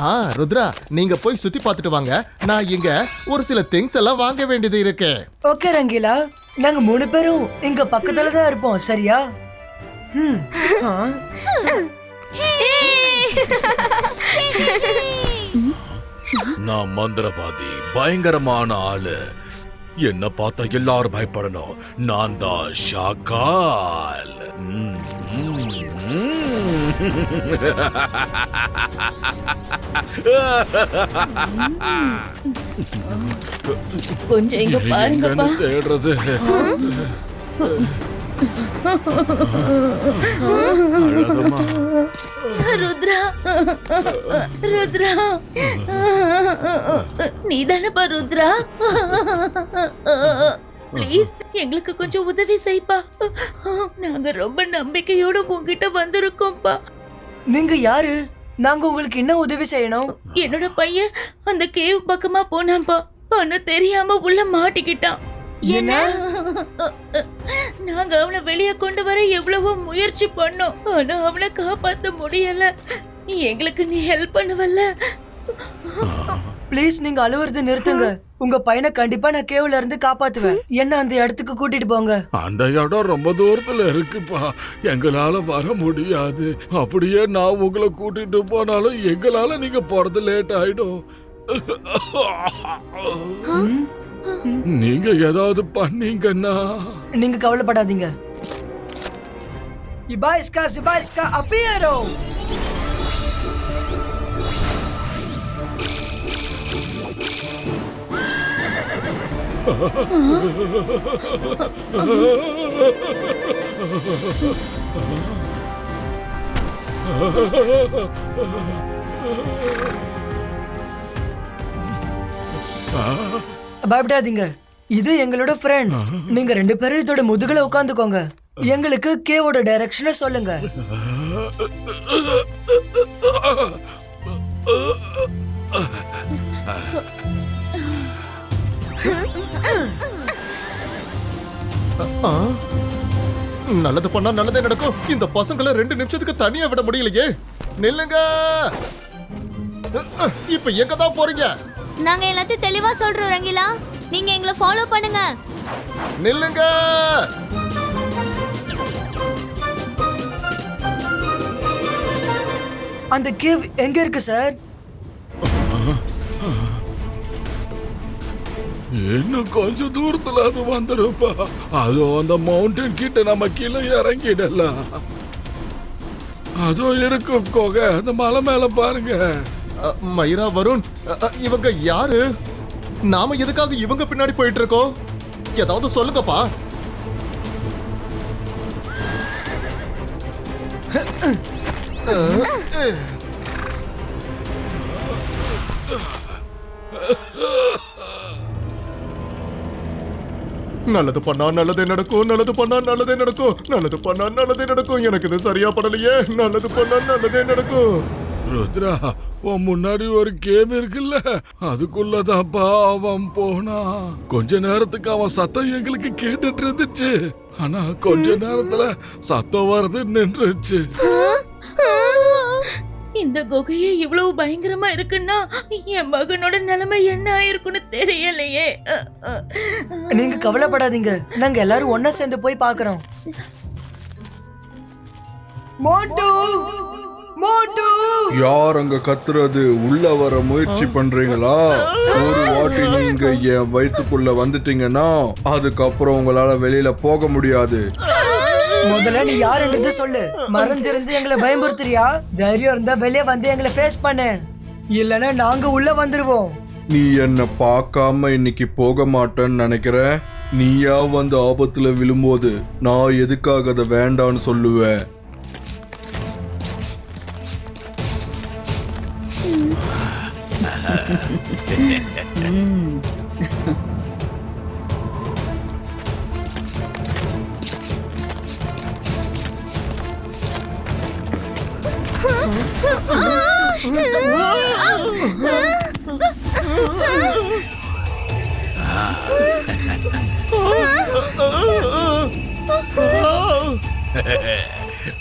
ஆ ருத்ரா நீங்க போய் சுத்தி பார்த்துட்டு வாங்க. நான் இங்க ஒரு சில திங்ஸ் எல்லாம் வாங்க வேண்டியது இருக்கு. ஓகே ரங்கீலா. நாங்க மூணு பேரும் இங்க பக்கத்துல தான் இருப்போம் சரியா? ம், ஆ, நான் மந்திரவாதி பயங்கரமான ஆளு. என்ன பார்த்தா எல்லாரும் பயப்படணும். நான் தான் ஷாக்கால். கொஞ்சம் தேடுறது. அழகம்மா. ருத்ரா ருத்ரா. நீ தானப்பா ருத்ரா? ப்ளீஸ் எங்களுக்கு கொஞ்சம் உதவி செய்ப்பா. நாங்க ரொம்ப நம்பிக்கையோட உங்ககிட்ட வந்திருக்கோம்ப்பா. நீங்க யாரு? நாங்க உங்களுக்கு என்ன உதவி செய்யணும்? என்னோட பையன் அந்த கேவ் பக்கமா போனான்பா ஆனா தெரியாம உள்ள மாட்டிக்கிட்டான். என்ன? நாங்க அவனை வெளியே கொண்டு வர எவ்வளவோ முயற்சி பண்ணோம். ஆனா அவனை காப்பாத்த முடியல. எங்களுக்கு நீ ஹெல்ப் பண்ணுவல்ல. ப்ளீஸ் நீங்க அழுவுறத நிறுத்துங்க. உங்க பையனை கண்டிப்பா நான் கேவ்ல இருந்து காப்பாத்துவேன். என்ன அந்த இடத்துக்கு கூட்டிட்டு போங்க. அந்த இடம் ரொம்ப தூரத்துல இருக்குப்பா. எங்களால வர முடியாது. அப்படியே நான் உங்களை கூட்டிட்டு போனாலும் எங்களால நீங்க போறது லேட் ஆயிடும். நீங்க ஏதாவது பண்ணீங்கன்னா. நீங்க கவலைப்படாதீங்க. இபாய்ஸ்கா சிபாய்ஸ்கா அப்பியரோ. பயப்படாதீங்க. இது எங்களோட ஃப்ரெண்ட் நீங்க ரெண்டு பேரும் இதோட முதுகுல உட்காந்துக்கோங்க. எங்களுக்கு கேவோட டைரக்ஷனை சொல்லுங்க. ஆ? நல்லது பண்ணா நல்லதே நடக்கும். இந்த பசங்களை ரெண்டு நிமிஷத்துக்கு தனியா விட முடியலையே. நில்லுங்க. இப்ப எங்க தான் போறீங்க? நாங்க எல்லாத்தையும் தெளிவா சொல்றோம் ரங்கிலா. நீங்க எங்களை ஃபாலோ பண்ணுங்க. நில்லுங்க. அந்த கேவ் எங்க இருக்கு சார் இன்னும் கொஞ்சம் தூரத்துல அது வந்துருப்பா. அதுவும் அந்த மவுண்டன் கிட்ட நம்ம கீழே இறங்கிடலாம். அதோ இருக்கு கொகை. அந்த மலை மேல பாருங்க. மயிரா வருண் இவங்க யாரு? நாம எதுக்காக இவங்க பின்னாடி போயிட்டு இருக்கோம் ஏதாவது சொல்லுங்கப்பா. நல்லது பண்ணா நல்லதே நடக்கும் நல்லது பண்ணா நல்லதே நடக்கும் நல்லது பண்ணா நல்லதே நடக்கும். எனக்கு இது சரியா படலையே. நல்லது பண்ணா நல்லதே நடக்கும். ருத்ரா உன் முன்னாடி ஒரு கேம் இருக்குல்ல அதுக்குள்ளதான்ப்பா அவன் போனா. கொஞ்ச நேரத்துக்கு அவன் சத்தம் எங்களுக்கு கேட்டுட்டு இருந்துச்சு. ஆனா கொஞ்ச நேரத்துல சத்தம் வர்றது நின்றுச்சு. இந்த குகையே இவ்வளவு பயங்கரமா இருக்குன்னா என் மகனோட நிலைமை என்ன ஆயிருக்குன்னு தெரியலையே. நீங்க கவலைப்படாதீங்க. நாங்க எல்லாரும் ஒண்ணா சேர்ந்து போய் பாக்குறோம் மோட்டு! யார் அங்க கத்துறது? உள்ள வர முயற்சி பண்றீங்களா? ஒரு வாட்டி நீங்க என் வயித்துக்குள்ள வந்துட்டீங்கன்னா அதுக்கப்புறம் உங்களால வெளியில போக முடியாது. முதல்ல நீ யாருன்றது சொல்லு. மறைஞ்சிருந்து எங்களை பயமுறுத்துறியா? தைரியம் இருந்தா வெளியே வந்து எங்களை ஃபேஸ் பண்ணு. இல்லனா நாங்க உள்ள வந்துருவோம். நீ என்ன பார்க்காம இன்னைக்கு போக மாட்டேன்னு நினைக்கிற? நீயா வந்து ஆபத்துல விழும்போது நான் எதுக்காக அதை வேண்டான்னு சொல்லுவேன் 음.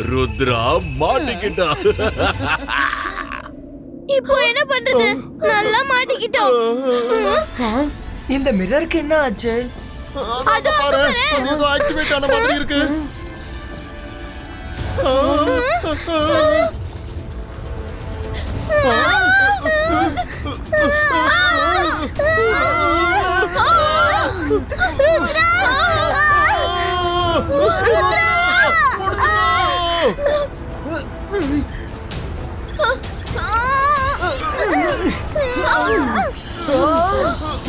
ருத்ரா மாட்டிக்கிட்டா பண்றது நல்லா மாட்டிக்கிட்டோம் இந்த மிரருக்கு என்ன ஆச்சு அங்க பாரு ஏதோ ஆக்டிவேட் ஆன மாதிரி இருக்கு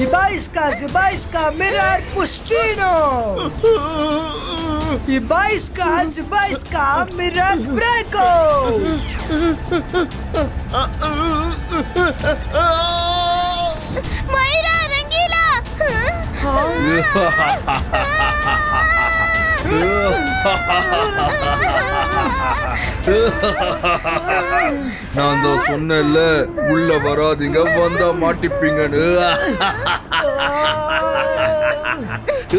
इबाइस का जिबाइस का मिरर पुस्टिनो इबाइस का जिबाइस का मिरर ब्रेको मेरा रंगीला हाँ நான் தான் சொன்னேன்ல உள்ள வராதீங்க வந்தா மாட்டிப்பீங்கன்னு.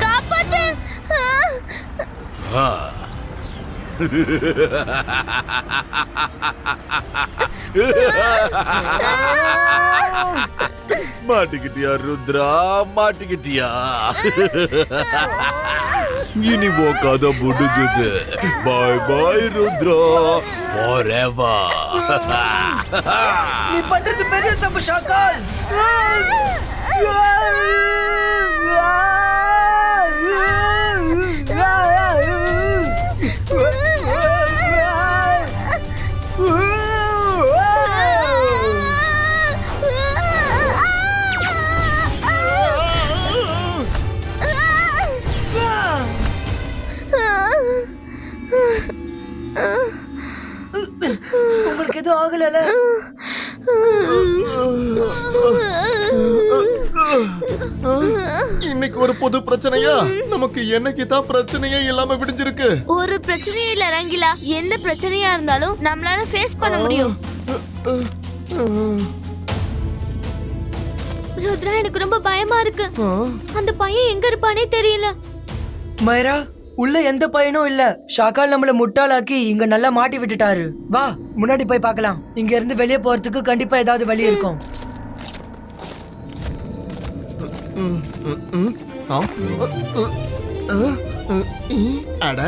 காப்பாத்து மாட்டிக்கிட்டியா ருத்ரா? மாட்டிக்கிட்டியா? இனி உன் கதை முடிஞ்சது. பாய் பாய் ருத்ரா. Forever. நீ பண்றது பெரிய தப்பு ஷாக்கால் பிரச்சனையா? நமக்கு என்னைக்கு தான் பிரச்சனையே இல்லாம விடிஞ்சிருக்கு? ஒரு பிரச்சனையும் இல்ல ரங்கிலா. எந்த பிரச்சனையா இருந்தாலும் நம்மளால ஃபேஸ் பண்ண முடியும். ருத்ரா எனக்கு ரொம்ப பயமா இருக்கு. அந்த பையன் எங்க இருப்பானே தெரியல. மைரா உள்ள எந்த பையனும் இல்ல. ஷாக்கால் நம்மள முட்டாளாக்கி இங்க நல்லா மாட்டி விட்டுட்டாரு. வா முன்னாடி போய் பார்க்கலாம். இங்க இருந்து வெளியே போறதுக்கு கண்டிப்பா ஏதாவது வழி இருக்கும். அட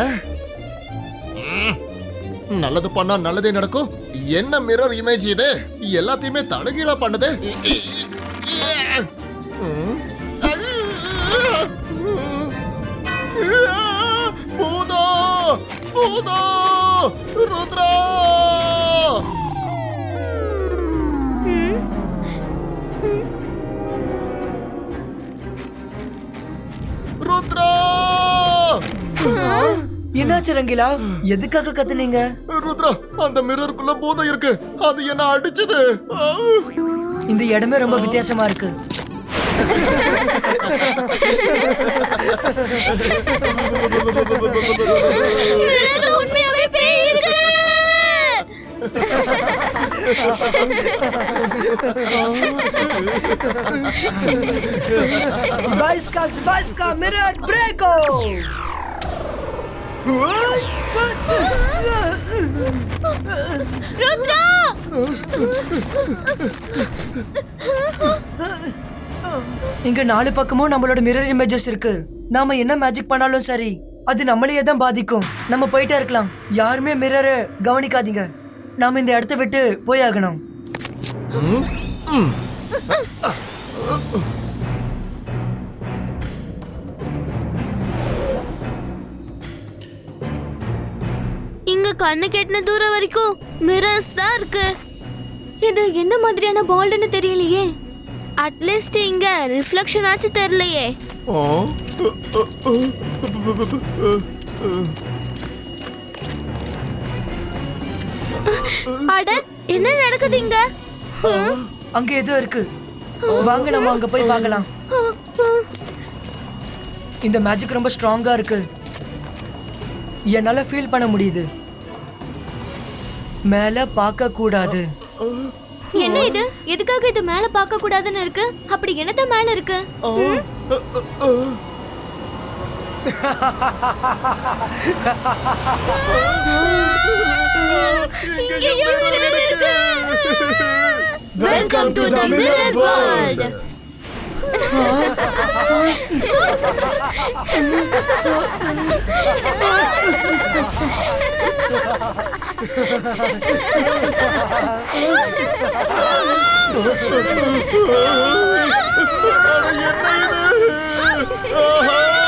நல்லது பண்ணா நல்லதே நடக்கும் என்ன மிரர் இமேஜ் இது எல்லாத்தையுமே தலகீழா பண்ணுது பூதோ பூதோ ருத்ரா ருத்ரா என்னாச்சு ரங்கிலா? எதுக்காக கத்துனீங்க? ருத்ரா அந்த மிரருக்குள்ள பூதம் இருக்கு. அது என்ன அடிச்சது! இந்த இடமே ரொம்ப வித்தியாசமா இருக்கு. இருக்கு Zbajska, zbajska, mirar breko! Rudra இங்க நாலு பக்கமும் நம்மளோட மிரர் இமேஜஸ் இருக்கு. நாம என்ன மேஜிக் பண்ணாலும் சரி அது நம்மளையே தான் பாதிக்கும். நம்ம போயிட்டே இருக்கலாம். யாருமே மிரரை கவனிக்காதீங்க. நாம இந்த இடத்த விட்டு போய் ஆகணும் இங்க கண்ணு கெட்டின தூரம் வரைக்கும் மிரர்ஸ் தான் இருக்கு. இது எந்த மாதிரியான பால்டுன்னு தெரியலையே. அட்லீஸ்ட் இங்க ரிஃப்ளெக்ஷன் ஆச்சு தெரியலையே. அட என்ன நடக்குது இங்க அங்க ஏதோ இருக்கு. வாங்க நம்ம அங்க போய் பார்க்கலாம். இந்த மேஜிக் ரொம்ப ஸ்ட்ராங்கா இருக்கு. என்னால ஃபீல் பண்ண முடியுது. மேல பார்க்க கூடாது. என்ன இது? எதுக்காக இது மேல பார்க்க கூடாதுன்னு இருக்கு? அப்படி என்னதான் மேல இருக்கு? இங்கேயும் mirror இருக்கு. Welcome to the mirror world. ஆ, ஆ. ஆ,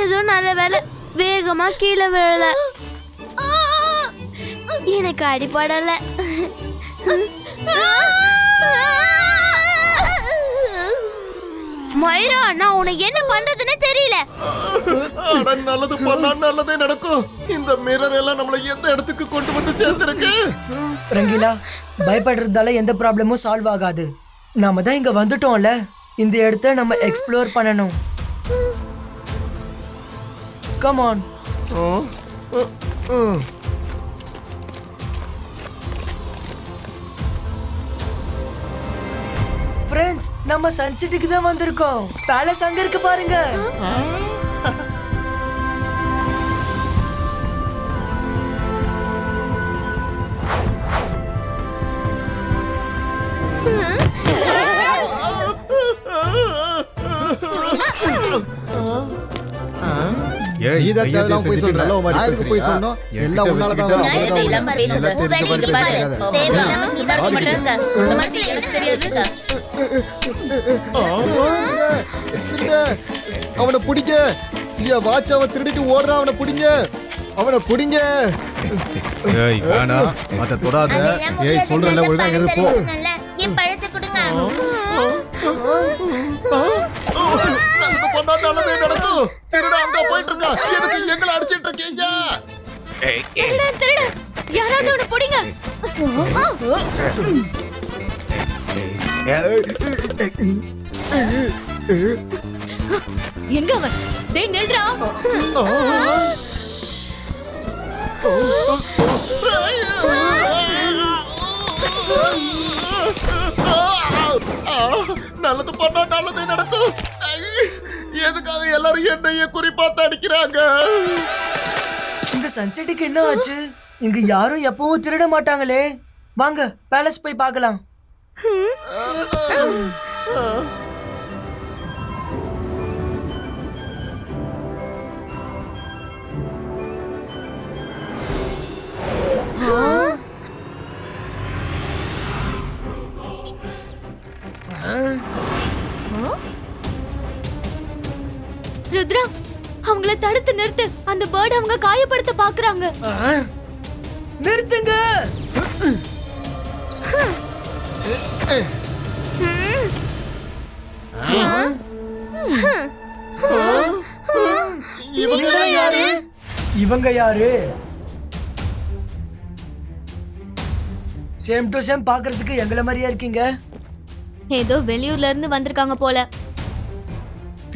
ஏதோ நல்ல வேலை வேகமா கீழே விழல எனக்கு அடிபடல மொய்ரா நான் உனக்கு என்ன பண்றதுன்னு தெரியல. அட நல்லது பண்ணா நல்லதே நடக்கும். இந்த மிரர் எல்லாம் நம்மள எந்த இடத்துக்கு கொண்டு வந்து சேர்த்திருக்கு? ரங்கீலா பயப்படுறதால எந்த ப்ராப்ளமும் சால்வ் ஆகாது. நாம தான் இங்க வந்துட்டோம்ல. இந்த இடத்த நம்ம எக்ஸ்ப்ளோர் பண்ணணும். கம் ஆன் ஃப்ரெண்ட்ஸ் நம்ம சன்செட்டுக்கு தான் வந்திருக்கோம். பேலஸ் அங்க இருக்கு பாருங்க. இதை அவனை பிடிங்க. என் வாட்ச் அவன் திருடிட்டு ஓடுறான். அவனை பிடிங்க. அவனை பிடிங்க. ஏய் வேணாம் மத்த தொடாத. ஏய். சொல்றல நல்ல ஒழுங்கா இருந்து போ. என் பழத்தை கொடுங்க. நல்லது பண்ணா நல்லதே நடக்கும். திருட அங்க போயிட்டு இருக்கா எதுக்கு எங்களை அடிச்சிட்டு இருக்கீங்க? திருட திருட. யாராவது ஒண்ணு பிடிங்க. எங்க அவன்? டேய் நில்றா. நல்லது பண்ணா நல்லதே நடக்கும். எதுக்காக எல்லாரும் என்னைய குறிப்பாத்து அடிக்கிறாங்க இந்த சன்செட்டுக்கு என்ன ஆச்சு? இங்க யாரும் எப்பவும் திருட மாட்டாங்களே. வாங்க பேலஸ் போய் பார்க்கலாம். ருத்ரா அவங்கள தடுத்து நிறுத்து. அந்த பேர்ட் அவங்க காயப்படுத்த பாக்குறாங்க? நிறுத்துங்க! இவங்க யாரு? இவங்க யாரு? சேம் டு சேம் பாக்குறதுக்கு எங்கள மாதிரியா இருக்கீங்க? ஏதோ வெளியூர்ல இருந்து வந்திருக்காங்க போல.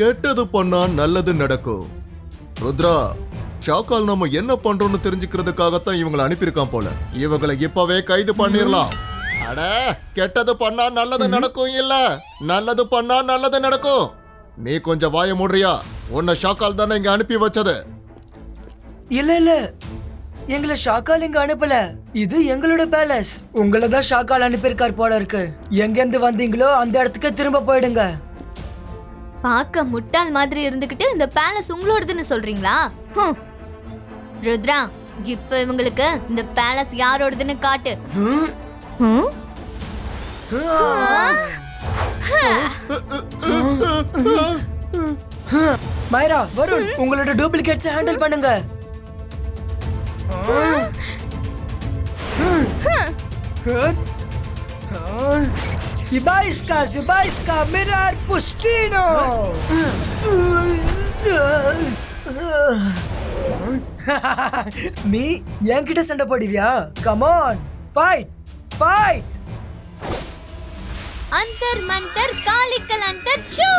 கெட்டது பண்ணா நல்லது நடக்கும். ருத்ரா ஷாக்கால் நம்ம என்ன பண்றோம்னு தெரிஞ்சுக்கிறதுக்காகத்தான் இவங்களை அனுப்பியிருக்கான் போல. இவங்களை இப்பவே கைது பண்ணிரலாம். அட கெட்டது பண்ணா நல்லது நடக்கும் இல்ல. நல்லது பண்ணா நல்லது நடக்கும். நீ கொஞ்சம் வாய மூடுறியா? உன்னை ஷாக்கால் தானே இங்க அனுப்பி வச்சது. இல்ல இல்ல. எங்களை ஷாக்கால் இங்க அனுப்பல. இது எங்களோட பேலஸ். உங்களை தான் ஷாக்கால் அனுப்பியிருக்கார் போல இருக்கு. எங்க இருந்து வந்தீங்களோ அந்த இடத்துக்கு திரும்ப போயிடுங்க. பார்க்க முட்டாள் மாதிரி இருந்துகிட்டு இந்த பேலஸ் உங்களோடதுன்னு சொல்றீங்களா. ருத்ரா இப்ப இவங்களுக்கு இந்த பேலஸ் யாரோடதுன்னு காட்டு! மைரா வருண் உங்களோட டூப்ளிகேட்ஸ் ஹேண்டில் பண்ணுங்க. இபாய்ஸ்கா சிபாய்ஸ்கா மிரார் புஸ்டினோ நீ என்கிட்ட சண்டை போடுவியா? கமான் ஃபைட் ஃபைட் अंतर मंतर कालिकल अंतर चू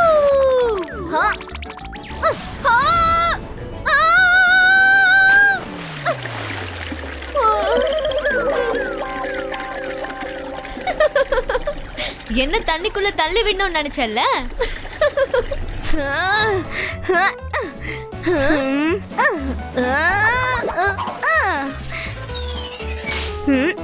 हाँ हाँ आ! என்ன தண்ணிக்குள்ள தள்ளி விடணும்னு நினைச்சல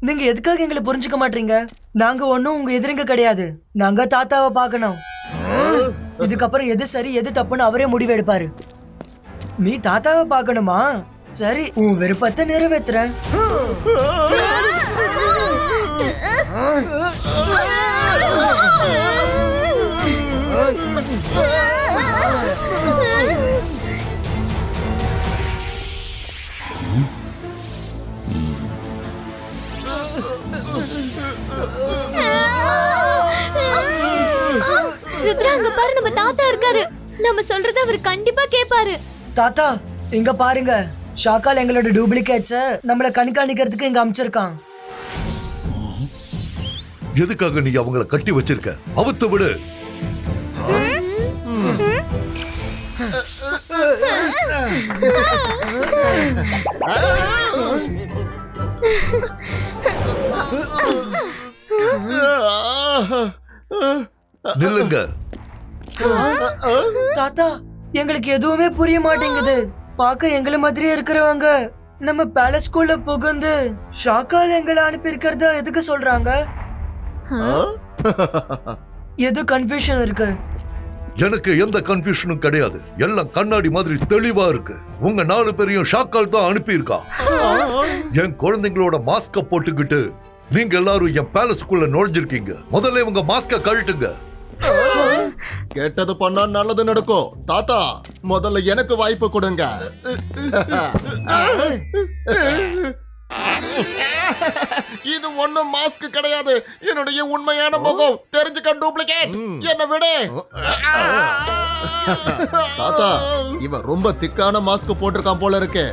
நீங்க எதுக்காக எங்களை புரிஞ்சுக்க மாட்டீங்க? நாங்க ஒன்னும் உங்க எதிரிங்க கிடையாது. நாங்க தாத்தாவை பார்க்கணும். இதுக்கப்புறம் எது சரி எது தப்புன்னு அவரே முடிவு எடுப்பாரு. நீ தாத்தாவை பார்க்கணுமா? சரி உன் விருப்பத்தை நிறைவேத்துறேன் ருத்ரா அங்க பாரு நம்ம தாத்தா இருக்காரு. நம்ம சொல்றத அவர் கண்டிப்பா கேப்பாரு. தாத்தா இங்க பாருங்க. ஷாக்கால் எங்களோட டூப்ளிகேட்ஸ நம்மள கண்காணிக்கிறதுக்கு இங்க அமைச்சிருக்கான். எதுக்காக நீ அவங்கள கட்டி வச்சிருக்க? அவுத்து விடு. நில்லுங்க. தாத்தா எங்களுக்கு எதுவுமே புரிய மாட்டேங்குது. பார்க்க எங்கள மாதிரியே இருக்கிறவங்க. நம்ம பேலஸ்குள்ள புகுந்து ஷாக்கால் எங்களை அனுப்பி இருக்கிறதா எதுக்கு சொல்றாங்க? எது கன்ஃபியூஷன் இருக்கு? எனக்கு எந்த கன்ஃபியூஷனும் கிடையாது. எல்லாம் கண்ணாடி மாதிரி தெளிவா இருக்கு. உங்க நாலு பேரையும் ஷாக்கால் தான் அனுப்பியிருக்கா. என் குழந்தைங்களோட மாஸ்க போட்டுக்கிட்டு நீங்க எல்லாரும் என் பேலஸ்க்குள்ள நுழைஞ்சிருக்கீங்க. முதல்ல உங்க மாஸ்க கழட்டுங்க. கெட்டது பண்ணா நல்லது நடக்கும் தாத்தா முதல்ல எனக்கு வாய்ப்பு கொடுங்க. இது ஒண்ணும் மாஸ்க் கிடையாது. என்னுடைய உண்மையான முகம். தெரிஞ்சுக்க டூப்ளிகேட். என்ன விடு. தாத்தா இவன் ரொம்ப திக்கான மாஸ்க் போட்டிருக்கான் போல இருக்கு.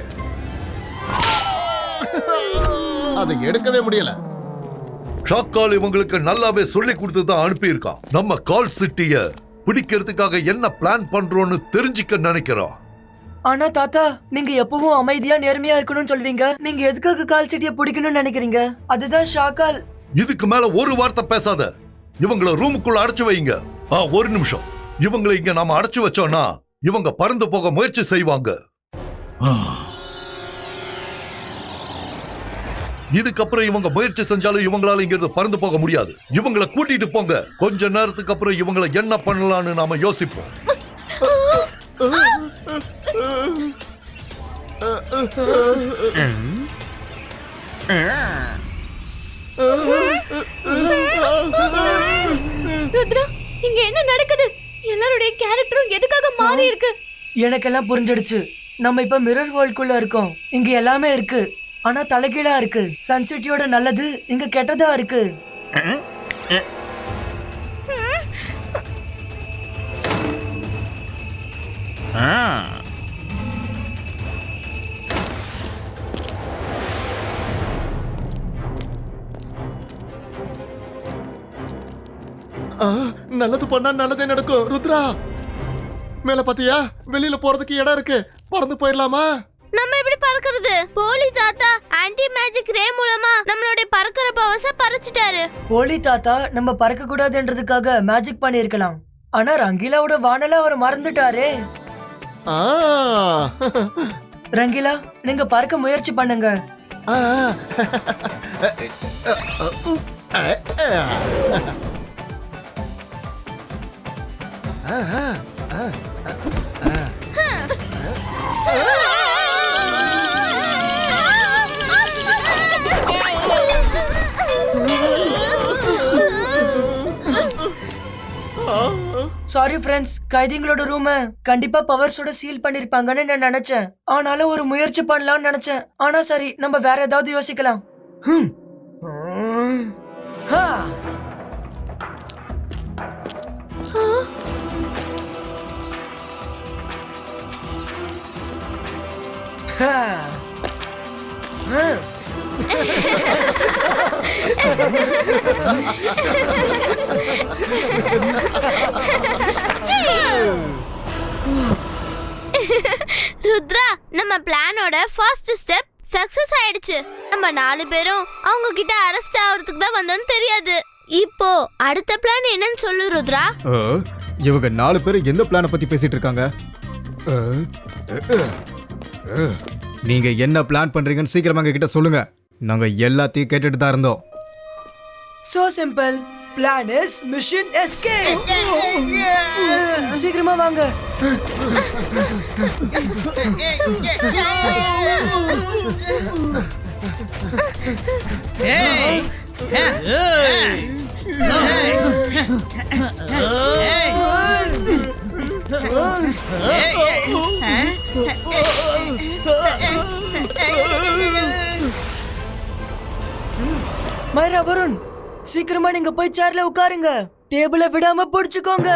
அதை எடுக்கவே முடியல. ஷாக்கால் இவங்களுக்கு நல்லாவே சொல்லி கொடுத்து தான் அனுப்பியிருக்கான். நம்ம கால் சிட்டிய பிடிக்கிறதுக்காக என்ன பிளான் பண்றோம்னு தெரிஞ்சுக்க நினைக்கிறான். ஆனா தாத்தா நீங்க எப்பவும் அமைதியா நேர்மையா இருக்கணும்னு சொல்வீங்க. நீங்க எதுக்காக கால் செடியை பிடிக்கணும்னு நினைக்கிறீங்க? அதுதான் ஷாக்கால். இதுக்கு மேல ஒரு வார்த்தை பேசாத. இவங்கள ரூமுக்குள்ள அடைச்சு வைங்க. ஆ ஒரு நிமிஷம். இவங்களை இங்க நாம அடைச்சு வச்சோம்னா இவங்க பறந்து போக முயற்சி செய்வாங்க. இதுக்கப்புறம் இவங்க முயற்சி செஞ்சாலும் இவங்களால இங்க இருந்து பறந்து போக முடியாது. இவங்கள கூட்டிட்டு போங்க. கொஞ்ச நேரத்துக்கு அப்புறம் இவங்கள என்ன பண்ணலாம்னு நாம யோசிப்போம். ருத்ரா இங்க என்ன நடக்குது? எல்லாருடைய கேரக்டரும் எதுக்காக மாறி இருக்கு? எனக்கெல்லாம் புரிஞ்சிடுச்சு. நம்ம இப்ப மிரர் வேர்ல்டுக்குள்ள இருக்கோம். இங்க எல்லாமே இருக்கு. ஆனா தலைகீழா இருக்கு. சன்சிட்டியோட நல்லது இங்க கெட்டதா இருக்கு. ஆ, நல்லது பண்ணா நல்லதே நடக்கும் ருத்ரா. மேல பாத்தியா? வெளியில போறதுக்கு இடம் இருக்கு. பறந்து போயிடலாமா? நம்ம எப்படி பறக்கிறது? போலி தாத்தா ஆன்டி மேஜிக் ரே மூலமா நம்மளுடைய பறக்கிற பவச பறிச்சிட்டாரு. போலி தாத்தா நம்ம பறக்க கூடாதுன்றதுக்காக மேஜிக் பண்ணியிருக்கலாம். ஆனா ரங்கீலாவோட வானல அவர் மறந்துட்டாரே. ஆ. ரங்கிலா நீங்க பறக்க முயற்சி பண்ணுங்க. ஆ. சாரி ஃப்ரெண்ட்ஸ் கைதிங்களோட ரூம கண்டிப்பா பவர்ஸோட சீல் பண்ணிருப்பாங்கன்னு நான் நினைச்சேன். ஆனாலும் ஒரு முயற்சி பண்ணலாம்னு நினைச்சேன். ஆனா சரி நம்ம வேற ஏதாவது யோசிக்கலாம். Huh. ருத்ரா நம்ம பிளானோட ஃபர்ஸ்ட் ஸ்டெப் சக்சஸ் ஆயிடுச்சு. நம்ம நாலு பேரும் அவங்க கிட்ட அரெஸ்ட் ஆகுறதுக்கு தான் வந்தோம்னு தெரியாது. இப்போ அடுத்த பிளான் என்னன்னு சொல்லு ருத்ரா. இவங்க நாலு பேர் எந்த பிளானை பத்தி பேசிட்டு இருக்காங்க? நீங்க என்ன பிளான் பண்றீங்கன்னு சீக்கிரமா எங்க கிட்ட சொல்லுங்க. நாங்க எல்லாத்தையும் கேட்டுட்டு தான் இருந்தோம். So simple. Plan is mission escape. சீக்கிரமா வாங்க மைரா வருண் சீக்கிரமா நீங்க போய் சேர்ல உட்காருங்க டேபிள விடாம புடிச்சுக்கோங்க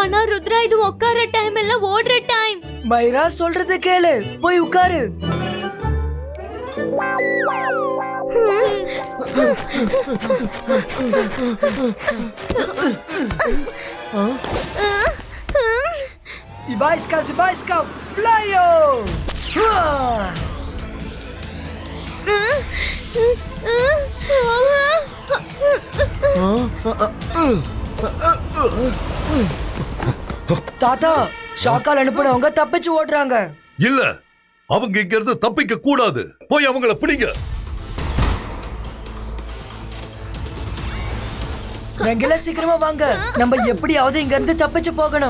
ஆனா ருத்ரா இது உட்கார டைம் இல்ல ஓடுற டைம் மைரா சொல்றது கேளு போய் உட்காரு Ibaiska, Ibaiska, playo! தாத்தா ஷாக்கால் அனுப்புனவங்க தப்பிச்சு ஓடுறாங்க. இல்ல அவங்க இங்க இருந்து தப்பிக்க கூடாது. போய் அவங்கள பிடிங்க. ரங்கில சீக்கிரமா வாங்க. நம்ம எப்படியாவது இங்க இருந்து தப்பிச்சு போகணும்.